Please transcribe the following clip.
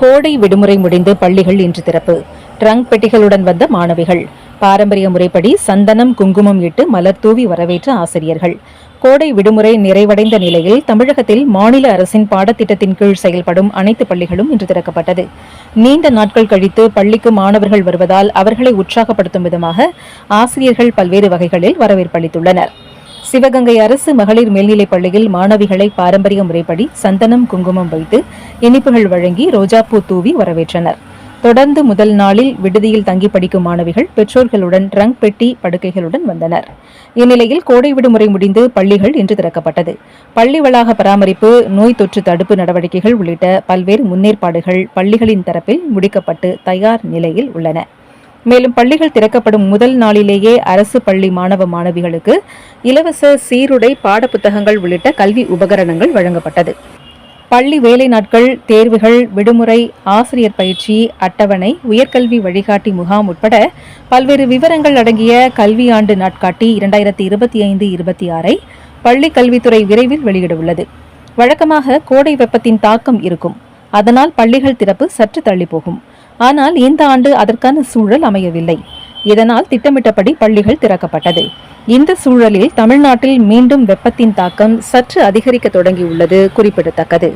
கோடை விடுமுறை முடிந்து பள்ளிகள் இன்று திறப்பு. ட்ரங்க் பெட்டிகளுடன் வந்த மாணவிகள். பாரம்பரிய முறைப்படி சந்தனம் குங்குமம் இட்டு மலர் தூவி வரவேற்ற ஆசிரியர்கள். கோடை விடுமுறை நிறைவடைந்த நிலையில் தமிழகத்தில் மாநில அரசின் பாடத்திட்டத்தின் கீழ் செயல்படும் அனைத்து பள்ளிகளும் இன்று திறக்கப்பட்டது. நீண்ட நாட்கள் கழித்து பள்ளிக்கு மாணவர்கள் வருவதால் அவர்களை உற்சாகப்படுத்தும் விதமாக ஆசிரியர்கள் பல்வேறு வகைகளில் வரவேற்பளித்துள்ளனர் சிவகங்கை அரசு மகளிர் மேல்நிலைப் பள்ளியில் மாணவிகளை பாரம்பரிய முறைப்படி சந்தனம் குங்குமம் வைத்து இனிப்புகள் வழங்கி ரோஜாப்பூ தூவி வரவேற்றனர். தொடர்ந்து முதல் நாளில் விடுதியில் தங்கி படிக்கும் மாணவிகள் பெற்றோர்களுடன் ரங் பெட்டி படுக்கைகளுடன் வந்தனர். இந்நிலையில் கோடை விடுமுறை முடிந்து பள்ளிகள் இன்று திறக்கப்பட்டது. பள்ளி வளாக பராமரிப்பு நோய் தொற்று தடுப்பு நடவடிக்கைகள் உள்ளிட்ட பல்வேறு முன்னேற்பாடுகள் பள்ளிகளின் தரப்பில் முடிக்கப்பட்டு தயார் நிலையில் உள்ளன. மேலும் பள்ளிகள் திறக்கப்படும் முதல் நாளிலேயே அரசு பள்ளி மாணவ மாணவிகளுக்கு இலவச சீருடை பாடப்புத்தகங்கள் உள்ளிட்ட கல்வி உபகரணங்கள் வழங்கப்பட்டது. பள்ளி வேலை நாட்கள் தேர்வுகள் விடுமுறை ஆசிரியர் பயிற்சி அட்டவணை உயர்கல்வி வழிகாட்டி முகாம் உட்பட பல்வேறு விவரங்கள் அடங்கிய கல்வியாண்டு நாட்காட்டி இரண்டாயிரத்தி இருபத்தி ஐந்து இருபத்தி ஆறை பள்ளி கல்வித்துறை விரைவில் வெளியிட உள்ளது. வழக்கமாக கோடை வெப்பத்தின் தாக்கம் இருக்கும். அதனால் பள்ளிகள் திறப்பு சற்று தள்ளி போகும் ஆனால் இந்த ஆண்டு அதற்கான சூழல் அமையவில்லை. இதனால் திட்டமிட்டபடி பள்ளிகள் திறக்கப்பட்டது. இந்த சூழலில் தமிழ்நாட்டில் மீண்டும் வெப்பத்தின் தாக்கம் சற்று அதிகரிக்க தொடங்கியுள்ளது குறிப்பிடத்தக்கது.